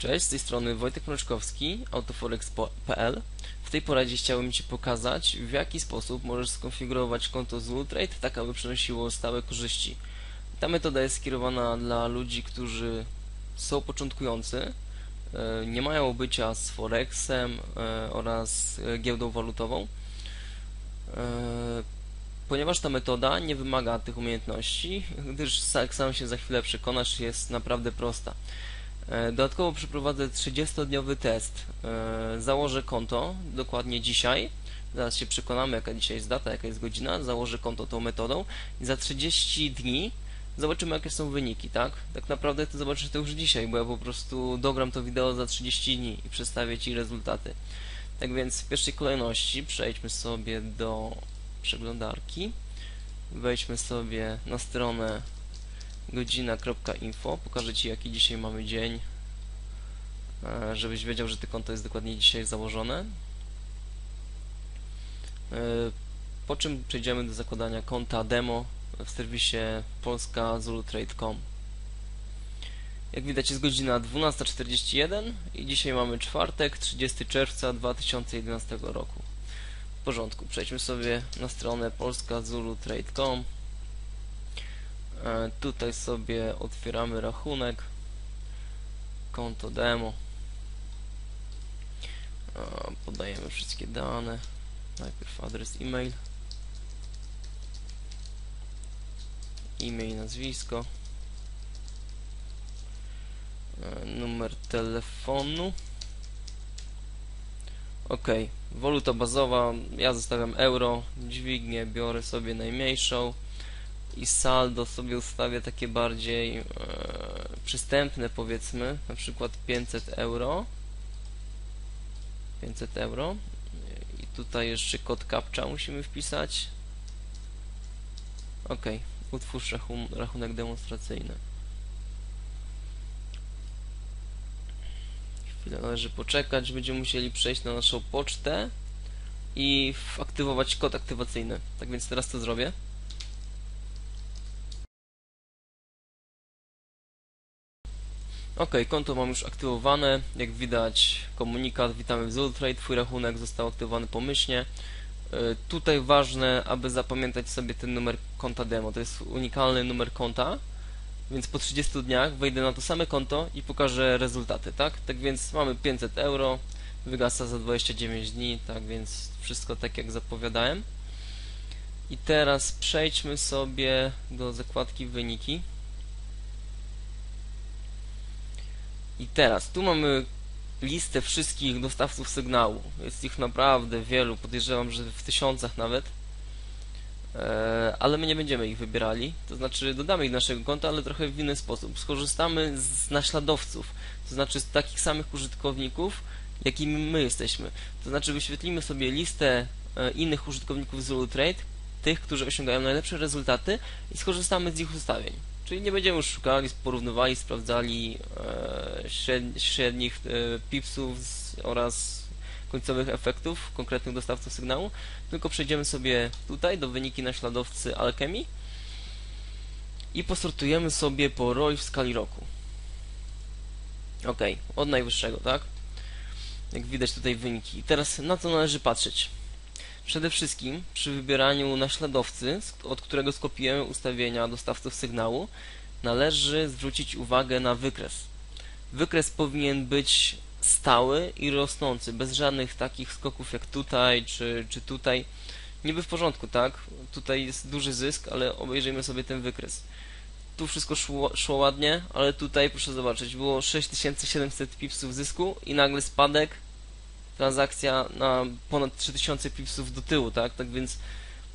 Cześć, z tej strony Wojtek Mroczkowski, autoforex.pl. W tej poradzie chciałbym Ci pokazać, w jaki sposób możesz skonfigurować konto Zulutrade, tak aby przynosiło stałe korzyści. Ta metoda jest skierowana dla ludzi, którzy są początkujący, e, nie mają obycia z Forexem e, oraz e, giełdą walutową, ponieważ ta metoda nie wymaga tych umiejętności, gdyż sam się za chwilę przekonasz, jest naprawdę prosta. E, dodatkowo przeprowadzę 30-dniowy test. E, założę konto dokładnie dzisiaj. Zaraz się przekonamy, jaka dzisiaj jest data, jaka jest godzina. Założę konto tą metodą i za 30 dni zobaczymy, jakie są wyniki, tak? Tak naprawdę to zobaczysz to już dzisiaj, bo ja po prostu dogram to wideo za 30 dni i przedstawię Ci rezultaty. Tak więc w pierwszej kolejności przejdźmy sobie do przeglądarki. Wejdźmy sobie na stronę godzina.info. Pokażę Ci jaki dzisiaj mamy dzień, e, żebyś wiedział, że to konto jest dokładnie dzisiaj założone. E, po czym przejdziemy do zakładania konta demo w serwisie polska.zulutrade.com Jak widać jest godzina 12.41 i dzisiaj mamy czwartek, 30 czerwca 2011 roku. W porządku, przejdźmy sobie na stronę polska.zulutrade.com tutaj sobie otwieramy rachunek konto demo. E, podajemy wszystkie dane. Najpierw adres e-mail. E-mail, nazwisko. E, numer telefonu. Ok, waluta bazowa. Ja zostawiam euro dźwignię biorę sobie najmniejszą i saldo sobie ustawię takie bardziej e, przystępne powiedzmy, na przykład 500 euro. 500 euro. I tutaj jeszcze kod captcha musimy wpisać. Ok, utwórz rachun rachunek demonstracyjny. Chwilę należy poczekać, będziemy musieli przejść na naszą pocztę i aktywować kod aktywacyjny. Tak więc teraz to zrobię Ok, konto mam już aktywowane. Jak widać komunikat, witamy w Zultrade, Twój rachunek został aktywowany pomyślnie. E, tutaj ważne, aby zapamiętać sobie ten numer konta demo. To jest unikalny numer konta, więc po 30 dniach wejdę na to same konto i pokażę rezultaty, tak? Tak więc mamy 500 euro, wygasa za 29 dni, tak więc wszystko tak jak zapowiadałem. I teraz przejdźmy sobie do zakładki wyniki. I teraz, tu mamy listę wszystkich dostawców sygnału. Jest ich naprawdę wielu, podejrzewam, że w tysiącach nawet. E, ale my nie będziemy ich wybierali, to znaczy dodamy ich do naszego konta, ale trochę w inny sposób. Skorzystamy z naśladowców, to znaczy z takich samych użytkowników, jakimi my jesteśmy. To znaczy wyświetlimy sobie listę e, innych użytkowników Zulu Trade, tych, którzy osiągają najlepsze rezultaty i skorzystamy z ich ustawień. Czyli nie będziemy już szukali, porównywali, sprawdzali e, średnich e, pipsów oraz końcowych efektów konkretnych dostawców sygnału, tylko przejdziemy sobie tutaj do wyniki naśladowcy alchemii i posortujemy sobie po ROI w skali roku. Ok, od najwyższego, tak? Jak widać tutaj wyniki. I teraz na co należy patrzeć? Przede wszystkim przy wybieraniu naśladowcy, od którego skopiujemy ustawienia dostawców sygnału, należy zwrócić uwagę na wykres. Wykres powinien być stały i rosnący, bez żadnych takich skoków jak tutaj czy, czy tutaj. Niby w porządku, tak? Tutaj jest duży zysk, ale obejrzyjmy sobie ten wykres. Tu wszystko szło, szło ładnie, ale tutaj proszę zobaczyć, było 6700 pipsów zysku i nagle spadek transakcja na ponad 3000 pipsów do tyłu, tak? Tak więc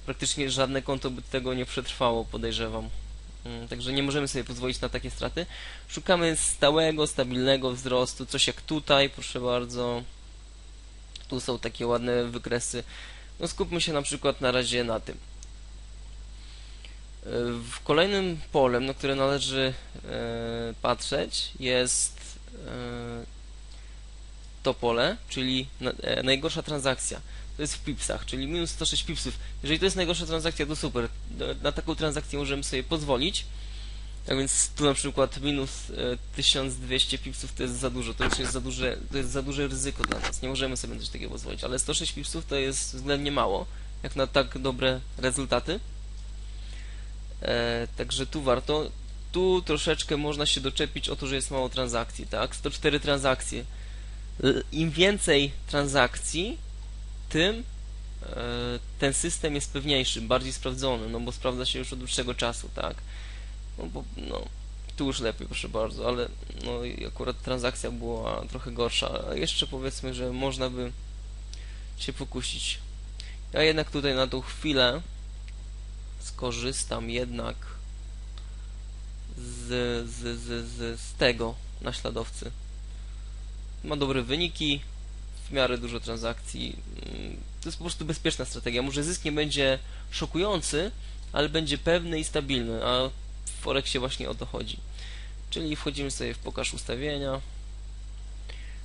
praktycznie żadne konto by tego nie przetrwało, podejrzewam. Mm, także nie możemy sobie pozwolić na takie straty. Szukamy stałego, stabilnego wzrostu, coś jak tutaj, proszę bardzo. Tu są takie ładne wykresy. No skupmy się na przykład na razie na tym. W kolejnym polem, na które należy e, patrzeć jest e, to pole, czyli e, najgorsza transakcja. To jest w pipsach, czyli minus 106 pipsów. Jeżeli to jest najgorsza transakcja, to super. Na taką transakcję możemy sobie pozwolić. Tak więc tu na przykład minus e, 1200 pipsów to jest za dużo, to już jest za duże, to jest za duże ryzyko dla nas. Nie możemy sobie coś takiego pozwolić, ale 106 pipsów to jest względnie mało, jak na tak dobre rezultaty. E, także tu warto. Tu troszeczkę można się doczepić o to, że jest mało transakcji, tak? 104 transakcje. L- Im więcej transakcji, tym e, ten system jest pewniejszy, bardziej sprawdzony, no bo sprawdza się już od dłuższego czasu, tak? No bo, no, tu już lepiej, proszę bardzo, ale no akurat transakcja była trochę gorsza. A jeszcze powiedzmy, że można by się pokusić. Ja jednak tutaj na tą chwilę skorzystam jednak z, z, z, z, z tego naśladowcy. Ma dobre wyniki, w miarę dużo transakcji. Mm, To jest po prostu bezpieczna strategia. Może zysk nie będzie szokujący, ale będzie pewny i stabilny, a w Forexie właśnie o to chodzi. Czyli wchodzimy sobie w pokaż ustawienia.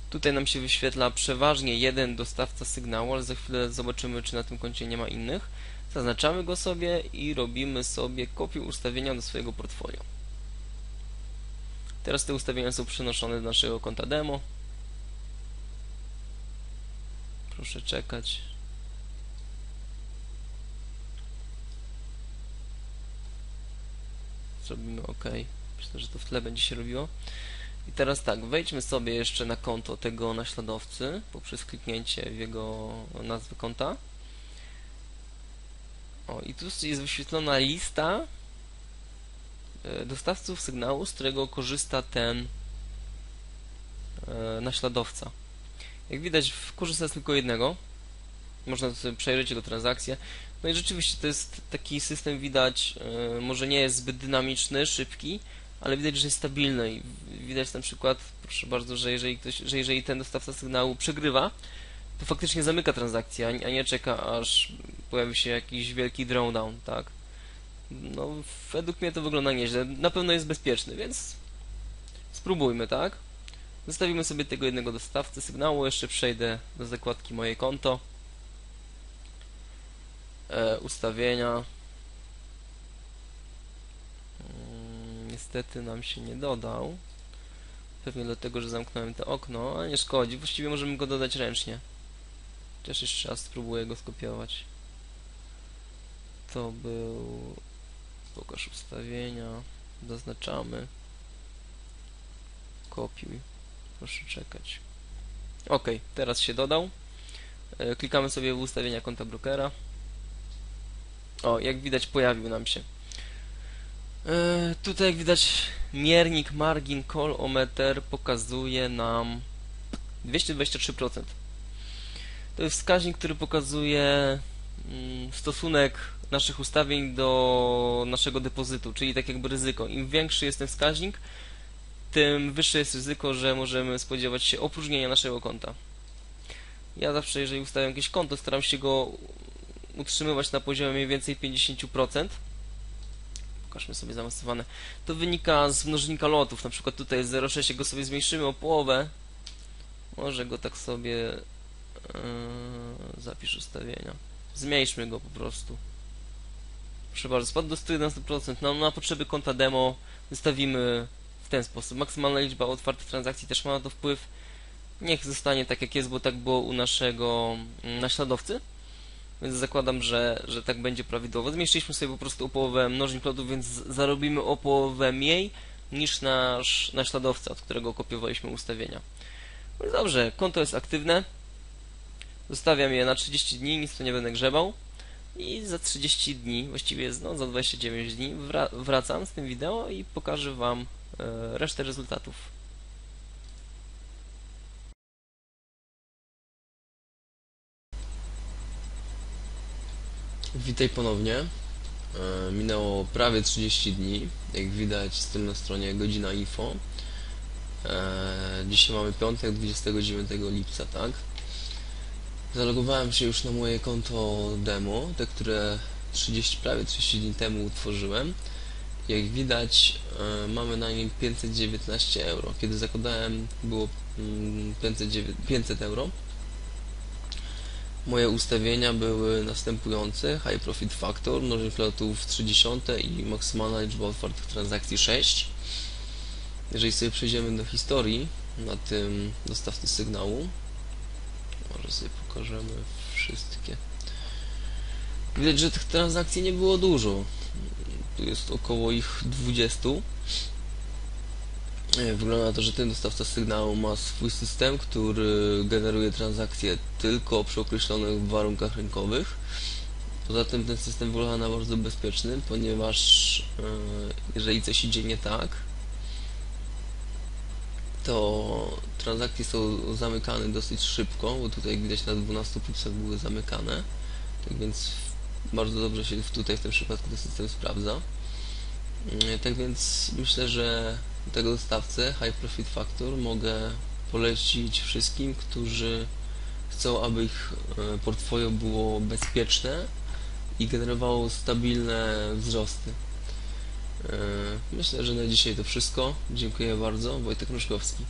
Tutaj nam się wyświetla przeważnie jeden dostawca sygnału, ale za chwilę zobaczymy, czy na tym koncie nie ma innych. Zaznaczamy go sobie i robimy sobie kopię ustawienia do swojego portfolio. Teraz te ustawienia są przenoszone do naszego konta demo. Proszę czekać. Zrobimy OK. Myślę, że to w tle będzie się robiło. I teraz tak, wejdźmy sobie jeszcze na konto tego naśladowcy poprzez kliknięcie w jego nazwę konta. O, i tu jest wyświetlona lista e, dostawców sygnału, z którego korzysta ten e, naśladowca. Jak widać, korzysta z tylko jednego. Można sobie przejrzeć jego transakcje. No i rzeczywiście to jest taki system, widać, e, może nie jest zbyt dynamiczny, szybki, ale widać, że jest stabilny i widać na przykład, proszę bardzo, że jeżeli, ktoś, że jeżeli ten dostawca sygnału przegrywa, to faktycznie zamyka transakcję, a nie- a nie czeka, aż pojawi się jakiś wielki drawdown, tak? No, według mnie to wygląda nieźle. Na pewno jest bezpieczny, więc spróbujmy, tak? Zostawimy sobie tego jednego dostawcę sygnału, jeszcze przejdę do zakładki moje konto. E, ustawienia. Mm, Niestety nam się nie dodał. Pewnie dlatego, że zamknąłem to okno, ale nie szkodzi. Właściwie możemy go dodać ręcznie. Chociaż jeszcze raz spróbuję go skopiować. To był... Pokaż ustawienia. Zaznaczamy. Kopiuj. Proszę czekać. Ok, teraz się dodał. E, Klikamy sobie w ustawienia konta brokera. O, jak widać pojawił nam się. E, Tutaj jak widać miernik margin call ometer pokazuje nam 223%. To jest wskaźnik, który pokazuje mm, stosunek naszych ustawień do naszego depozytu, czyli tak jakby ryzyko. Im większy jest ten wskaźnik, tym wyższe jest ryzyko, że możemy spodziewać się opróżnienia naszego konta. Ja zawsze, jeżeli ustawiam jakieś konto, staram się go utrzymywać na poziomie mniej więcej 50%. Pokażmy sobie zaawansowane. To wynika z mnożnika lotów. Na przykład tutaj jest 0,6, jak go sobie zmniejszymy o połowę. Może go tak sobie yy, zapisz ustawienia. Zmniejszmy go po prostu. Proszę bardzo, spadł do 111%. No, na potrzeby konta demo wystawimy ten sposób. Maksymalna liczba otwartych transakcji też ma na to wpływ. Niech zostanie tak jak jest, bo tak było u naszego mm, naśladowcy. Więc zakładam, że, że tak będzie prawidłowo. Zmniejszyliśmy sobie po prostu o połowę mnożnik lotów, więc zarobimy o połowę mniej niż nasz naśladowca, od którego kopiowaliśmy ustawienia. No dobrze, konto jest aktywne. Zostawiam je na 30 dni, nic tu nie będę grzebał. I za 30 dni, właściwie no, za 29 dni, wra wracam z tym wideo i pokażę Wam resztę rezultatów. Witaj ponownie. E, Minęło prawie 30 dni. Jak widać z tym na stronie godzina info. E, Dzisiaj mamy piątek, 29 lipca, tak? Zalogowałem się już na moje konto demo, te które 30, prawie 30 dni temu utworzyłem. Jak widać e, mamy na nim 519 euro. Kiedy zakładałem było mm, 509 500 euro. Moje ustawienia były następujące. High Profit Factor, mnożnik lotów 30 i maksymalna liczba otwartych transakcji 6. Jeżeli sobie przejdziemy do historii na tym dostawcy sygnału, może sobie pokażemy wszystkie. Widać, że tych transakcji nie było dużo. Tu jest około ich 20. E, Wygląda na to, że ten dostawca sygnału ma swój system, który generuje transakcje tylko przy określonych warunkach rynkowych. Poza tym ten system wygląda na bardzo bezpieczny, ponieważ e, jeżeli coś idzie nie tak, to transakcje są zamykane dosyć szybko, bo tutaj widać na 12 pipsach były zamykane. Tak więc bardzo dobrze się tutaj w tym przypadku ten system sprawdza. Mm, Tak więc myślę, że tego dostawcę High Profit Factor mogę polecić wszystkim, którzy chcą, aby ich e, portfolio było bezpieczne i generowało stabilne wzrosty. E, Myślę, że na dzisiaj to wszystko. Dziękuję bardzo. Wojtek Ruszkowski.